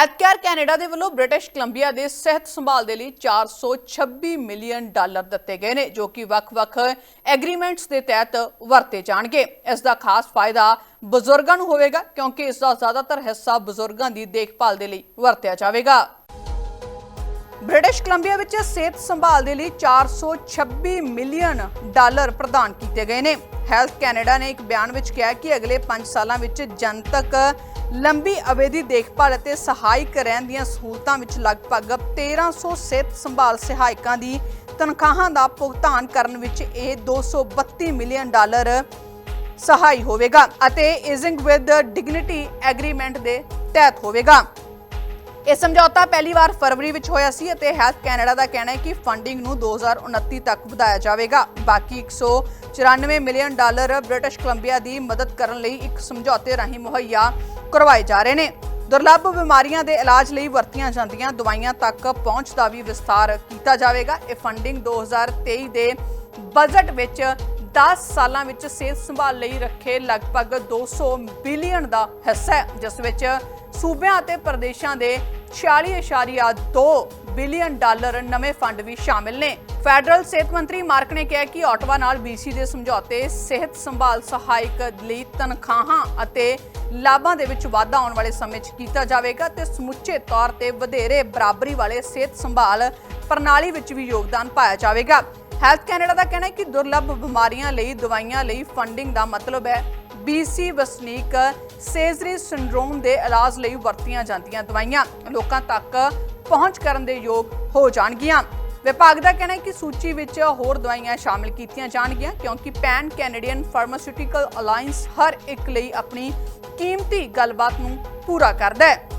Healthcare Canada ਦੇ ਵੱਲੋਂ British Columbia ਦੇ ਸਿਹਤ ਸੰਭਾਲ ਦੇ ਲਈ 426 ਮਿਲੀਅਨ ਡਾਲਰ ਦਿੱਤੇ ਗਏ ਨੇ, ਜੋ ਕਿ ਵੱਖ-ਵੱਖ ਐਗਰੀਮੈਂਟਸ ਦੇ ਤਹਿਤ ਵਰਤੇ ਜਾਣਗੇ। ਇਸ ਦਾ ਖਾਸ ਫਾਇਦਾ ਬਜ਼ੁਰਗਾਂ ਨੂੰ ਹੋਵੇਗਾ, ਕਿਉਂਕਿ ਇਸ ਦਾ ਜ਼ਿਆਦਾਤਰ ਹਿੱਸਾ ਬਜ਼ੁਰਗਾਂ ਦੀ ਦੇਖਭਾਲ ਦੇ ਲਈ ਵਰਤਿਆ ਜਾਵੇਗਾ। ਬ੍ਰਿਟਿਸ਼ ਕੋਲੰਬੀਆ ਵਿੱਚ ਸਿਹਤ ਸੰਭਾਲ ਦੇ ਲਈ 426 ਮਿਲੀਅਨ ਡਾਲਰ ਪ੍ਰਦਾਨ ਕੀਤੇ ਗਏ ਨੇ। ਹੈਲਥ ਕੈਨੇਡਾ ਨੇ ਇੱਕ ਬਿਆਨ ਵਿੱਚ ਕਿਹਾ ਕਿ ਅਗਲੇ 5 ਸਾਲਾਂ ਵਿੱਚ ਜਨਤਕ ਲੰਬੀ ਅਵਧੀ ਦੇਖਭਾਲ ਅਤੇ ਸਹਾਇਕ ਰਹਿਣ ਦੀਆਂ ਸਹੂਲਤਾਂ ਵਿੱਚ ਲਗਭਗ 1300 ਸਿਹਤ ਸੰਭਾਲ ਸਹਾਇਕਾਂ ਦੀ ਤਨਖਾਹਾਂ ਦਾ ਭੁਗਤਾਨ ਕਰਨ ਵਿੱਚ ਇਹ 232 ਮਿਲੀਅਨ ਡਾਲਰ ਸਹਾਈ ਹੋਵੇਗਾ ਅਤੇ ਇਜ਼ਿੰਗ ਵਿਦ ਡਿਗਨਿਟੀ ਐਗਰੀਮੈਂਟ ਦੇ ਤਹਿਤ ਹੋਵੇਗਾ। ਇਹ ਸਮਝੌਤਾ ਪਹਿਲੀ ਵਾਰ ਫਰਵਰੀ ਵਿੱਚ ਹੋਇਆ ਸੀ ਅਤੇ ਹੈਲਥ ਕੈਨੇਡਾ ਦਾ ਕਹਿਣਾ ਹੈ ਕਿ ਫੰਡਿੰਗ ਨੂੰ 2029 ਤੱਕ ਵਧਾਇਆ ਜਾਵੇਗਾ। ਬਾਕੀ 194 ਮਿਲੀਅਨ ਡਾਲਰ ਬ੍ਰਿਟਿਸ਼ ਕੋਲੰਬੀਆ ਦੀ ਮਦਦ ਕਰਨ ਲਈ ਇੱਕ ਸਮਝੌਤੇ ਰਾਹੀਂ ਮੁਹੱਈਆ ਕਰਵਾਏ ਜਾ ਰਹੇ ਨੇ। ਦੁਰਲੱਭ ਬਿਮਾਰੀਆਂ ਦੇ ਇਲਾਜ ਲਈ ਵਰਤੀਆਂ ਜਾਂਦੀਆਂ ਦਵਾਈਆਂ ਤੱਕ ਪਹੁੰਚ ਦਾ ਵੀ ਵਿਸਥਾਰ ਕੀਤਾ ਜਾਵੇਗਾ। ਇਹ ਫੰਡਿੰਗ 2023 ਦੇ ਬਜਟ ਵਿੱਚ 10 ਸਾਲਾਂ ਵਿੱਚ ਸਿਹਤ ਸੰਭਾਲ ਲਈ ਰੱਖੇ ਲਗਭਗ 200 ਬਿਲੀਅਨ ਦਾ ਹਿੱਸਾ ਹੈ, ਜਿਸ ਵਿੱਚ ਸੂਬਿਆਂ ਅਤੇ ਪ੍ਰਦੇਸ਼ਾਂ ਦੇ 46.2 ਬਿਲੀਅਨ ਡਾਲਰ ਨਵੇਂ ਫੰਡ ਵੀ ਸ਼ਾਮਿਲ ਨੇ। ਫੈਡਰਲ ਸਿਹਤ ਮੰਤਰੀ ਮਾਰਕ ਨੇ ਕਿਹਾ ਕਿ ਆਟਵਾ ਨਾਲ ਬੀਸੀ ਦੇ ਸਮਝੌਤੇ ਸਿਹਤ ਸੰਭਾਲ ਸਹਾਇਕ ਲਈ ਤਨਖਾਹਾਂ ਅਤੇ ਲਾਭਾਂ ਦੇ ਵਿੱਚ ਵਾਧਾ ਆਉਣ ਵਾਲੇ ਸਮੇਂ 'ਚ ਕੀਤਾ ਜਾਵੇਗਾ ਤੇ ਸਮੁੱਚੇ ਤੌਰ ਤੇ ਵਧੇਰੇ ਬਰਾਬਰੀ ਵਾਲੇ ਸਿਹਤ ਸੰਭਾਲ ਪ੍ਰਣਾਲੀ ਵਿੱਚ ਵੀ ਯੋਗਦਾਨ ਪਾਇਆ ਜਾਵੇਗਾ। ਹੈਲਥ ਕੈਨੇਡਾ ਦਾ ਕਹਿਣਾ ਹੈ ਕਿ ਦੁਰਲੱਭ ਬਿਮਾਰੀਆਂ ਲਈ ਦਵਾਈਆਂ ਲਈ ਫੰਡਿੰਗ ਦਾ ਮਤਲਬ ਹੈ BC ਵਸਨੀਕ ਸੇਜ਼ਰੀ ਸਿੰਡਰੋਮ ਦੇ ਇਲਾਜ ਲਈ ਵਰਤੀਆਂ ਜਾਂਦੀਆਂ ਦਵਾਈਆਂ ਲੋਕਾਂ ਤੱਕ ਪਹੁੰਚ ਕਰਨ ਦੇ ਯੋਗ ਹੋ ਜਾਣਗੀਆਂ। ਵਿਭਾਗ ਦਾ ਕਹਿਣਾ ਹੈ ਕਿ ਸੂਚੀ ਵਿੱਚ ਹੋਰ ਦਵਾਈਆਂ ਸ਼ਾਮਿਲ ਕੀਤੀਆਂ ਜਾਣਗੀਆਂ ਕਿਉਂਕਿ ਪੈਨ ਕੈਨੇਡੀਅਨ ਫਾਰਮਾਸਿਊਟੀਕਲ ਅਲਾਈਅੰਸ ਹਰ ਇੱਕ ਲਈ ਆਪਣੀ ਕੀਮਤੀ ਗੱਲਬਾਤ ਨੂੰ ਪੂਰਾ ਕਰਦਾ ਹੈ।